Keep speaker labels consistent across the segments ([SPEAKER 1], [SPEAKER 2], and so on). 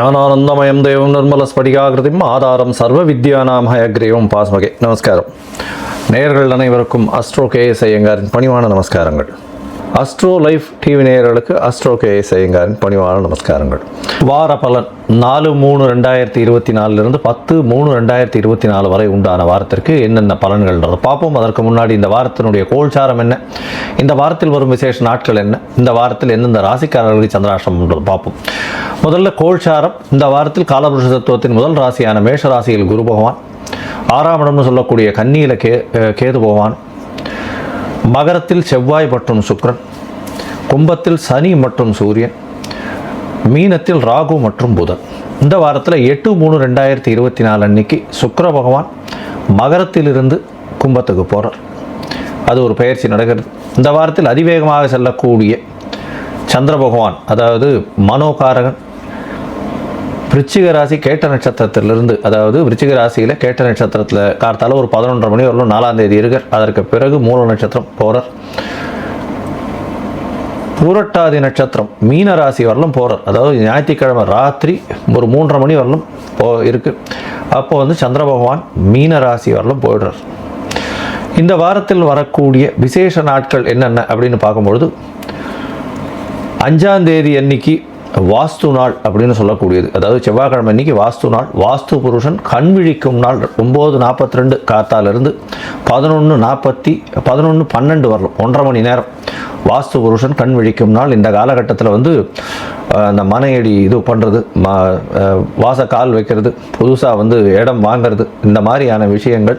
[SPEAKER 1] ஞானானந்தமயம் தேவம் நிர்மல ஸ்படிகாகிருதிம் ஆதாரம் சர்வ வித்யானாம் ஹயக்ரீவம் பாஸ்மகே. நமஸ்காரம். நேயர்கள் அனைவருக்கும் அஸ்ட்ரோ கேஎஸ் ஐயங்காரின் பணிவான நமஸ்காரங்கள். அஸ்ட்ரோ லைஃப் டிவி நேயர்களுக்கு அஸ்ட்ரோ கே ஐயங்காரின் பணிவான நமஸ்காரங்கள். வார பலன் நாலு மூணு ரெண்டாயிரத்தி இருபத்தி நாலுலேருந்து பத்து மூணு ரெண்டாயிரத்தி இருபத்தி நாலு வரை உண்டான வாரத்திற்கு என்னென்ன பலன்கள்ன்றது பார்ப்போம். அதற்கு முன்னாடி இந்த வாரத்தினுடைய கோல்சாரம் என்ன? இந்த வாரத்தில் வரும் விசேஷ நாட்கள் என்ன? இந்த வாரத்தில் எந்தெந்த ராசிக்காரர்களுக்கு சந்திராஷ்டமம்ன்றது பார்ப்போம். முதல்ல கோல்சாரம். இந்த வாரத்தில் காலபுருஷ தத்துவத்தின் முதல் ராசியான மேஷ ராசியில் குரு பகவான். ஆறாம் இடம்னு சொல்லக்கூடிய கன்னியில் கே கேது பகவான். மகரத்தில் செவ்வாய் மற்றும் சுக்ரன் கும்பத்தில் சனி மற்றும் சூரியன் மீனத்தில் ராகு மற்றும் புதன். இந்த வாரத்தில் எட்டு மூணு ரெண்டாயிரத்தி இருபத்தி நாலு அன்னைக்கு சுக்கர பகவான் மகரத்திலிருந்து கும்பத்துக்கு போகிறார் அது ஒரு பயிற்சி நடக்கிறது. இந்த வாரத்தில் அதிவேகமாக செல்லக்கூடிய சந்திர பகவான் அதாவது மனோகாரகன் விருச்சிக ராசி கேட்ட நட்சத்திரத்திலிருந்து அதாவது விருச்சிக ராசியில் கேட்ட நட்சத்திரத்தில் கார்த்தால ஒரு பதினொன்றரை மணி வரலும் நாலாம் தேதி இருக்கர் அதற்கு பிறகு மூல நட்சத்திரம் போகிறார் பூரட்டாதி நட்சத்திரம் மீன ராசி வரலும் போகிறார் அதாவது ஞாயிற்றுக்கிழமை ராத்திரி ஒரு மூன்றரை மணி வரலும் போ இருக்கு. அப்போ வந்து சந்திர பகவான் மீன ராசி வரலும் போயிடுறார். இந்த வாரத்தில் வரக்கூடிய விசேஷ நாட்கள் என்னென்ன அப்படின்னு பார்க்கும்பொழுது அஞ்சாம் தேதி அன்னைக்கு வாஸ்து நாள் அப்படின்னு சொல்லக்கூடியது. அதாவது செவ்வாய்க்கிழமை அன்னைக்கு வாஸ்து நாள். வாஸ்து புருஷன் கண் விழிக்கும் நாள். ஒம்பது நாற்பத்தி ரெண்டு காத்தாலிருந்து பதினொன்று நாற்பத்தி பதினொன்று பன்னெண்டு வரலாம். ஒன்றரை மணி நேரம். வாஸ்து புருஷன் கண் விழிக்கும் நாள். இந்த காலகட்டத்தில் வந்து அந்த மனையடி இது பண்ணுறது ம வாச கால் வைக்கிறது புதுசாக வந்து இடம் வாங்கிறது இந்த மாதிரியான விஷயங்கள்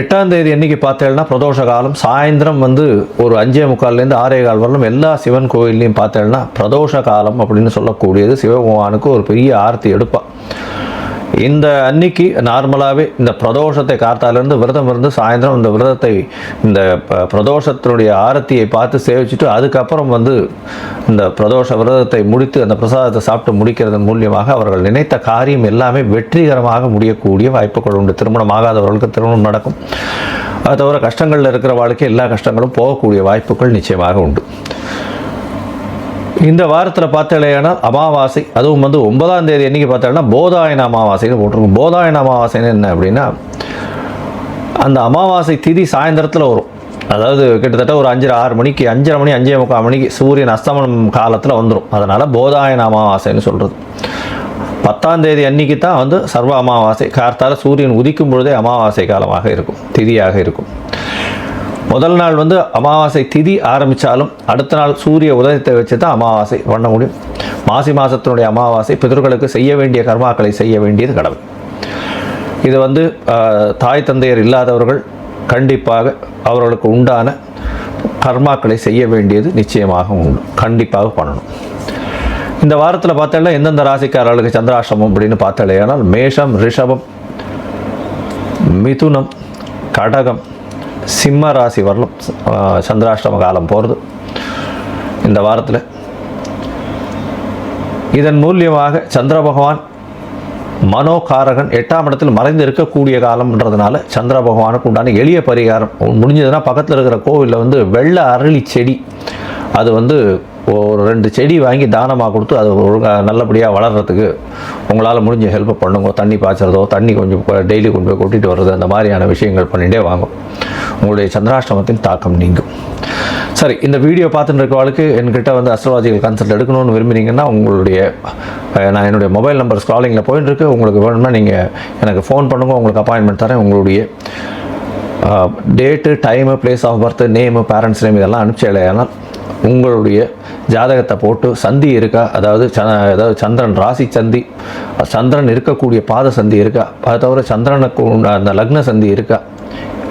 [SPEAKER 1] எட்டாம் தேதி என்னைக்கு பார்த்தேன்னா பிரதோஷ காலம். சாயந்தரம் வந்து ஒரு அஞ்சே முக்கால்லேருந்து ஆறே கால் வரலும் எல்லா சிவன் கோயில்லையும் பார்த்தேன்னா பிரதோஷ காலம் அப்படின்னு சொல்லக்கூடியது சிவபகவானுக்கு ஒரு பெரிய ஆர்த்தி எடுப்பாள் இந்த அன்னைக்கு நார்மலாகவே இந்த பிரதோஷத்தை காத்தாலேருந்து விரதம் இருந்து சாயந்தரம் இந்த விரதத்தை இந்த ப- பிரதோஷத்தினுடைய ஆரத்தியை பார்த்து சேவிச்சுட்டு அதுக்கப்புறம் வந்து இந்த பிரதோஷ விரதத்தை முடித்து அந்த பிரசாதத்தை சாப்பிட்டு முடிக்கிறதன் மூலியமாக அவர்கள் நினைத்த காரியம் எல்லாமே வெற்றிகரமாக முடியக்கூடிய வாய்ப்புகள் உண்டு. திருமணம் ஆகாதவர்களுக்கு திருமணம் நடக்கும். அது தவிர கஷ்டங்களில் இருக்கிற வாழ்க்கை எல்லா கஷ்டங்களும் போகக்கூடிய வாய்ப்புகள் நிச்சயமாக உண்டு. இந்த வாரத்தில் பார்த்தலையானால் அமாவாசை அதுவும் வந்து ஒன்பதாம் தேதி என்றைக்கு பார்த்தோம்னா போதாயன அமாவாசைன்னு போட்டிருக்கும். போதாயன அமாவாசைன்னு என்ன அப்படின்னா அந்த அமாவாசை திதி சாயந்தரத்தில் வரும். அதாவது கிட்டத்தட்ட ஒரு அஞ்சரை ஆறு மணிக்கு அஞ்சரை மணி அஞ்சே முக்கால் மணிக்கு சூரியன் அஸ்தமனம் காலத்தில் வந்துடும் அதனால் போதாயன அமாவாசைன்னு சொல்கிறது பத்தாம் தேதி அன்னைக்கு தான் வந்து சர்வ அமாவாசை. கார்த்தால சூரியன் உதிக்கும் பொழுதே அமாவாசை காலமாக இருக்கும். திதியாக இருக்கும். முதல் நாள் வந்து அமாவாசை திதி ஆரம்பித்தாலும் அடுத்த நாள் சூரிய உதயத்தை வச்சு தான் அமாவாசை பண்ண முடியும். மாசி மாதத்தினுடைய அமாவாசை பிதர்களுக்கு செய்ய வேண்டிய கர்மாக்களை செய்ய வேண்டியது கடமை இது வந்து தாய் தந்தையர் இல்லாதவர்கள் கண்டிப்பாக அவர்களுக்கு உண்டான கர்மாக்களை செய்ய வேண்டியது நிச்சயமாக உண்டு. கண்டிப்பாக பண்ணணும். இந்த வாரத்தில் பார்த்தாலே எந்தெந்த ராசிக்காரர்களுக்கு சந்திராசிரமம் அப்படின்னு பார்த்தாலே ஆனால் மேஷம் ரிஷபம் மிதுனம் கடகம் சிம்ம ராசி வரலும் சந்திராஷ்டம காலம் போகிறது இந்த வாரத்தில். இதன் மூலியமாக சந்திர பகவான் மனோகாரகன் எட்டாம் இடத்தில் மறைந்து இருக்கக்கூடிய காலம்ன்றதுனால சந்திர பகவானுக்கு உண்டான எளிய பரிகாரம். முடிஞ்சதுன்னா பக்கத்தில் இருக்கிற கோவிலில் வந்து வெள்ளை அரளி செடி. அது வந்து ஒரு ரெண்டு செடி வாங்கி தானமாக கொடுத்து அது ஒழுங்காக நல்லபடியாக வளர்கிறதுக்கு உங்களால் முடிஞ்ச ஹெல்ப் பண்ணுங்க. தண்ணி பாய்ச்சறதோ தண்ணி கொஞ்சம் டெய்லி கொண்டு போய் கொட்டிட்டு வர்றது அந்த மாதிரியான விஷயங்கள் பண்ணிகிட்டே வாங்கும் உங்களுடைய சந்திராஷ்டமத்தின் தாக்கம் நீங்கும். சரி இந்த வீடியோ பார்த்துட்டு இருக்கவளுக்கு என்கிட்ட வந்து அஸ்ட்ராலஜிக்கல் கன்சல்ட் எடுக்கணும்னு விரும்புனீங்கன்னா உங்களுடைய நான் என்னுடைய மொபைல் நம்பர் ஸ்க்ராலிங்கில் போயிட்டு இருக்கு உங்களுக்கு வேணும்னா நீங்கள் எனக்கு ஃபோன் பண்ணுங்க உங்களுக்கு அப்பாயின்மெண்ட் தரேன். உங்களுடைய date time place of birth name parents name இதெல்லாம் அனுப்பிச்சேனால் உங்களுடைய ஜாதகத்தை போட்டு சந்தி இருக்கா? அதாவது ச அதாவது சந்திரன் ராசி சந்தி சந்திரன் இருக்கக்கூடிய பாத சந்தி இருக்கா? அதை தவிர சந்திரனுக்கு அந்த லக்ன சந்தி இருக்கா?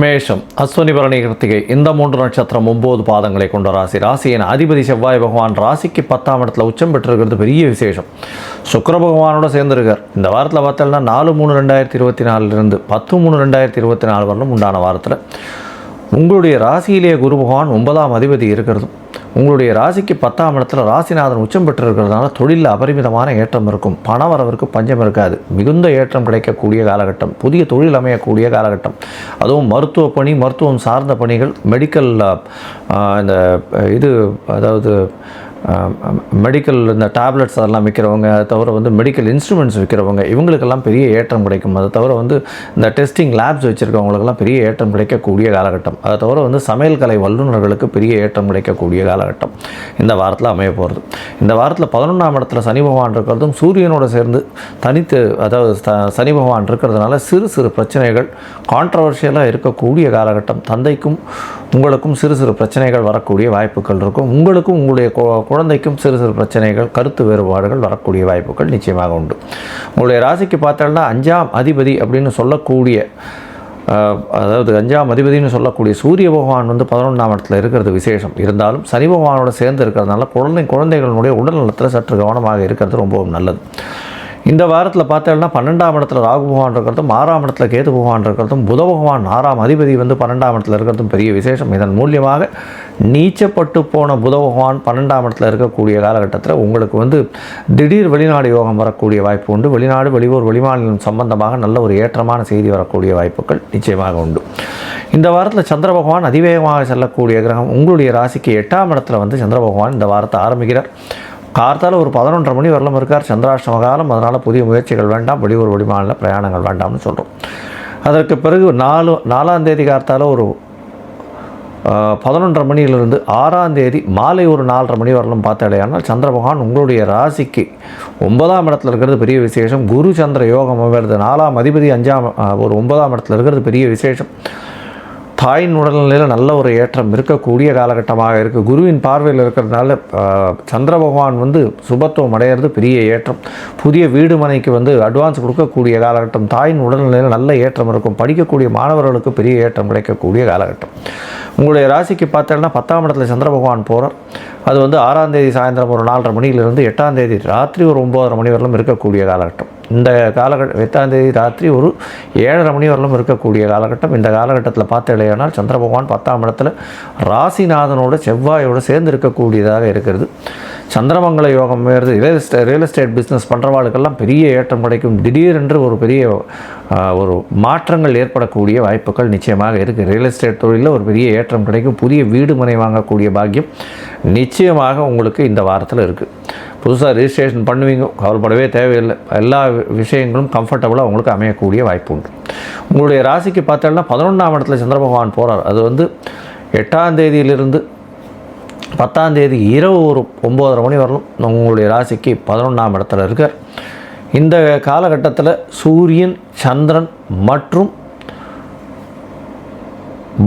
[SPEAKER 1] மேஷம் அஸ்வினி பரணி கிருத்திகை இந்த மூன்று நட்சத்திரம் ஒன்பது பாதங்களை கொண்ட ராசி. ராசியின் அதிபதி செவ்வாய் பகவான் ராசிக்கு பத்தாம் இடத்துல உச்சம் பெற்றிருக்கிறது பெரிய விசேஷம். சுக்கர பகவானோட சேர்ந்திருக்கார். இந்த வாரத்தில் பார்த்தோம்னா நாலு மூணு ரெண்டாயிரத்தி இருபத்தி நாலுலேருந்து பத்து மூணு ரெண்டாயிரத்தி இருபத்தி நாலு வரலும் உண்டான வாரத்தில் உங்களுடைய ராசியிலேயே குரு பகவான் ஒன்பதாம் அதிபதி இருக்கிறதும் உங்களுடைய ராசிக்கு பத்தாம் இடத்துல ராசிநாதன் உச்சம் பெற்று இருக்கிறதுனால தொழிலில் அபரிமிதமான ஏற்றம் இருக்கும். பண வரவிற்கு பஞ்சம் இருக்காது. மிகுந்த ஏற்றம் கிடைக்கக்கூடிய காலகட்டம். புதிய தொழில் அமையக்கூடிய காலகட்டம். அதுவும் மருத்துவ பணி மருத்துவம் சார்ந்த பணிகள் மெடிக்கல் இந்த இது அதாவது மெடிக்கல் இந்த டேப்லெட்ஸ் அதெல்லாம் விற்கிறவங்க அதை தவிர வந்து மெடிக்கல் இன்ஸ்ட்ருமெண்ட்ஸ் விற்கிறவங்க இவங்களுக்கெல்லாம் பெரிய ஏற்றம் கிடைக்கும். அதை தவிர வந்து இந்த டெஸ்டிங் லேப்ஸ் வச்சுருக்கவங்களுக்கெல்லாம் பெரிய ஏற்றம் கிடைக்கக்கூடிய காலகட்டம். அதை தவிர வந்து சமையல் கலை வல்லுநர்களுக்கு பெரிய ஏற்றம் கிடைக்கக்கூடிய காலகட்டம் இந்த வாரத்தில் அமைய போகிறது இந்த வாரத்தில் பதினொன்றாம் இடத்துல சனி பகவான் இருக்கிறதும் சூரியனோட சேர்ந்து தனித்து அதாவது சனி பகவான் இருக்கிறதுனால சிறு சிறு பிரச்சனைகள் கான்ட்ரவர்ஷியலாக இருக்கக்கூடிய காலகட்டம். தந்தைக்கும் உங்களுக்கும் சிறு சிறு பிரச்சனைகள் வரக்கூடிய வாய்ப்புகள் இருக்கும். உங்களுக்கும் உங்களுடைய குழந்தைக்கும் சிறு சிறு பிரச்சனைகள் கருத்து வேறுபாடுகள் வரக்கூடிய வாய்ப்புகள் நிச்சயமாக உண்டு. உங்களுடைய ராசிக்கு பார்த்தோம்னா அஞ்சாம் அதிபதி அப்படின்னு சொல்லக்கூடிய அதாவது அஞ்சாம் அதிபதினு சொல்லக்கூடிய சூரிய பகவான் வந்து பதினொன்றாம் இடத்துல இருக்கிறது விசேஷம். இருந்தாலும் சனி பகவானோட சேர்ந்து இருக்கிறதுனால குழந்தை குழந்தைகளுடைய உடல் நலத்தில் சற்று கவனமாக இருக்கிறது ரொம்பவும் நல்லது. இந்த வாரத்தில் பார்த்தோம்னா பன்னெண்டாம் இடத்துல ராகு பகவான் இருக்கிறதும் ஆறாம் இடத்துல கேது பகவான் இருக்கிறதும் புத பகவான் ஆறாம் அதிபதி வந்து பன்னெண்டாம் இடத்துல இருக்கிறதும் பெரிய விசேஷம். இதன் மூலியமாக நீச்சப்பட்டு போன புத பகவான் பன்னெண்டாம் இடத்துல இருக்கக்கூடிய காலகட்டத்தில் உங்களுக்கு வந்து திடீர் வெளிநாடு யோகம் வரக்கூடிய வாய்ப்பு உண்டு. வெளிநாடு வெளியூர் வெளிமாநிலம் சம்பந்தமாக நல்ல ஒரு ஏற்றமான செய்தி வரக்கூடிய வாய்ப்புகள் நிச்சயமாக உண்டு. இந்த வாரத்தில் சந்திர பகவான் அதிவேகமாக செல்லக்கூடிய கிரகம் உங்களுடைய ராசிக்கு எட்டாம் இடத்துல வந்து சந்திர பகவான் இந்த வாரத்தை ஆரம்பிக்கிறார். கார்த்தால ஒரு பதினொன்றரை மணி வரலும் இருக்கார். சந்திராஷ்டம காலம். அதனால் புதிய முயற்சிகள் வேண்டாம். வெளியூர் வெளிமாநில பிரயாணங்கள் வேண்டாம்னு சொல்கிறோம் அதற்கு பிறகு நாலு நாலாம் தேதி கார்த்தால ஒரு பதினொன்றரை மணியிலிருந்து ஆறாம் தேதி மாலை ஒரு நாலரை மணி வரலும் பார்த்தாலேயானால் சந்திர பகவான் உங்களுடைய ராசிக்கு ஒன்பதாம் இடத்துல இருக்கிறது பெரிய விசேஷம். குரு சந்திர யோகம் வருது நாலாம் அதிபதி அஞ்சாம் ஒரு ஒன்பதாம் இடத்துல இருக்கிறது பெரிய விசேஷம். தாயின் உடல்நிலையில் நல்ல ஒரு ஏற்றம் இருக்கக்கூடிய காலகட்டமாக இருக்குது குருவின் பார்வையில் இருக்கிறதுனால சந்திர பகவான் வந்து சுபத்துவம் அடையிறது பெரிய ஏற்றம். புதிய வீடு மனைக்கு வந்து அட்வான்ஸ் கொடுக்கக்கூடிய காலகட்டம். தாயின் உடல்நிலையில் நல்ல ஏற்றம் இருக்கும். படிக்கக்கூடிய மாணவர்களுக்கு பெரிய ஏற்றம் கிடைக்கக்கூடிய காலகட்டம். உங்களுடைய ராசிக்கு பார்த்தோம்னா பத்தாம் இடத்துல சந்திர பகவான் போகிறார் அது வந்து ஆறாம் தேதி சாயந்தரம் ஒரு நாலரை மணியிலிருந்து எட்டாம் தேதி ராத்திரி ஒரு ஒம்போதரை மணி வரலும் இருக்கக்கூடிய காலகட்டம். இந்த காலகட்ட எட்டாந்தேதி ராத்திரி ஒரு ஏழரை மணி வரலும் இருக்கக்கூடிய காலகட்டம். இந்த காலகட்டத்தில் பார்த்த இல்லையானால் சந்திர பகவான் பத்தாம் இடத்துல ராசிநாதனோட செவ்வாயோடு சேர்ந்து இருக்கக்கூடியதாக இருக்கிறது. சந்திரமங்கல யோகம் வேறு real estate real estate business பண்ணுறவாளுக்கெல்லாம் பெரிய ஏற்றம் கிடைக்கும். திடீரென்று ஒரு பெரிய ஒரு மாற்றங்கள் ஏற்படக்கூடிய வாய்ப்புகள் நிச்சயமாக இருக்குது ரியல் எஸ்டேட் தொழிலில் ஒரு பெரிய ஏற்றம் கிடைக்கும். புதிய வீடு மனை வாங்கக்கூடிய பாக்கியம் நிச்சயமாக உங்களுக்கு இந்த வாரத்தில் இருக்குது புதுசாக ரிஜிஸ்ட்ரேஷன் பண்ணுவீங்க. கவலைப்படவே தேவையில்லை. எல்லா விஷயங்களும் கம்ஃபர்டபுளாக உங்களுக்கு அமையக்கூடிய வாய்ப்பு உண்டு. உங்களுடைய ராசிக்கு பார்த்தோம்னா பதினொன்றாம் இடத்துல சந்திர பகவான் போகிறார் அது வந்து எட்டாம் தேதியிலிருந்து பத்தாம் தேதி இரவு ஒரு ஒம்போதரை மணி வரலும் உங்களுடைய ராசிக்கு பதினொன்றாம் இடத்துல இருக்கார். இந்த காலகட்டத்தில் சூரியன் சந்திரன் மற்றும்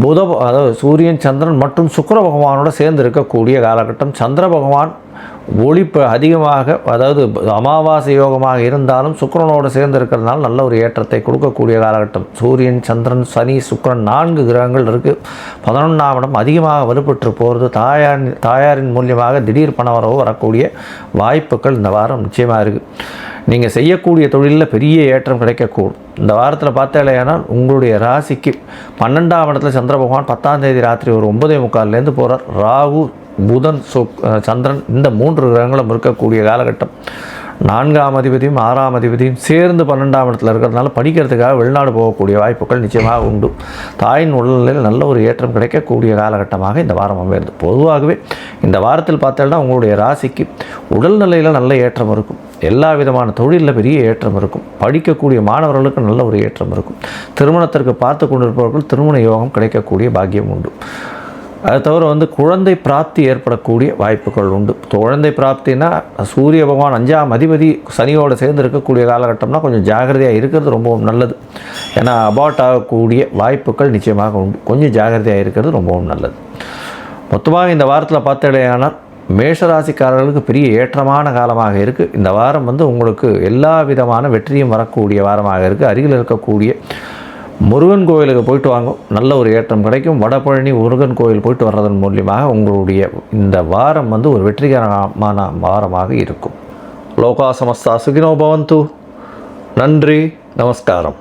[SPEAKER 1] புத அதாவது சூரியன் சந்திரன் மற்றும் சுக்கர பகவானோட சேர்ந்து இருக்கக்கூடிய காலகட்டம். சந்திர பகவான் ஒளிப்பு அதிகமாக அதாவது அமாவாசை யோகமாக இருந்தாலும் சுக்கரனோடு சேர்ந்து இருக்கிறதுனால நல்ல ஒரு ஏற்றத்தை கொடுக்கக்கூடிய காலகட்டம். சூரியன் சந்திரன் சனி சுக்கரன் நான்கு கிரகங்கள் இருக்குது பதினொன்றாம் இடம் அதிகமாக வலுப்பெற்று போகிறது தாயார் தாயாரின் மூலியமாக திடீர் பணவரவு வரக்கூடிய வாய்ப்புகள் இந்த வாரம் நிச்சயமாக இருக்குது நீங்கள் செய்யக்கூடிய தொழிலில் பெரிய ஏற்றம் கிடைக்கக்கூடும். இந்த வாரத்தில் பார்த்தாலேனால் உங்களுடைய ராசிக்கு பன்னெண்டாம் இடத்துல சந்திர பகவான் பத்தாம் தேதி ராத்திரி ஒரு ஒன்பதே முக்கால்லேருந்து போகிறார் ராகு புதன் சுக் சந்திரன் இந்த மூன்று கிரகங்களும் இருக்கக்கூடிய காலகட்டம். நான்காம் அதிபதியும் ஆறாம் அதிபதியும் சேர்ந்து பன்னெண்டாம் இடத்துல இருக்கிறதுனால படிக்கிறதுக்காக வெளிநாடு போகக்கூடிய வாய்ப்புகள் நிச்சயமாக உண்டு. தாயின் உடல்நிலையில் நல்ல ஒரு ஏற்றம் கிடைக்கக்கூடிய காலகட்டமாக இந்த வாரம் அமைகிறது. பொதுவாகவே இந்த வாரத்தில் பார்த்தோம்னா உங்களுடைய ராசிக்கு உடல்நிலையில் நல்ல ஏற்றம் இருக்கும். எல்லா விதமான தொழிலில் பெரிய ஏற்றம் இருக்கும். படிக்கக்கூடிய மாணவர்களுக்கு நல்ல ஒரு ஏற்றம் இருக்கும். திருமணத்திற்கு பார்த்து கொண்டிருப்பவர்கள் திருமண யோகம் கிடைக்கக்கூடிய பாக்கியம் உண்டு. அது தவிர வந்து குழந்தை பிராப்தி ஏற்படக்கூடிய வாய்ப்புகள் உண்டு. குழந்தை பிராப்தினா சூரிய பகவான் அஞ்சாம் அதிபதி சனியோடு சேர்ந்து இருக்கக்கூடிய காலகட்டம்னா கொஞ்சம் ஜாகிரதையாக இருக்கிறது ரொம்பவும் நல்லது. ஏன்னா அபார்ட் ஆகக்கூடிய வாய்ப்புகள் நிச்சயமாக உண்டு. கொஞ்சம் ஜாகிரதையாக இருக்கிறது ரொம்பவும் நல்லது. மொத்தமாக இந்த வாரத்தில் பார்த்தடையானால் மேஷராசிக்காரர்களுக்கு பெரிய ஏற்றமான காலமாக இருக்குது இந்த வாரம் வந்து உங்களுக்கு எல்லா விதமான வெற்றியும் வரக்கூடிய வாரமாக இருக்குது அருகில் இருக்கக்கூடிய முருகன் கோயிலுக்கு போயிட்டு வாங்க. நல்ல ஒரு ஏற்றம் கிடைக்கும். வடபழனி முருகன் கோயில் போயிட்டு வர்றதன் மூலியமாக உங்களுடைய இந்த வாரம் வந்து ஒரு வெற்றிகரமான வாரமாக இருக்கும். லோகா சமஸ்தா சுகினோ பவந்து. நன்றி நமஸ்காரம்.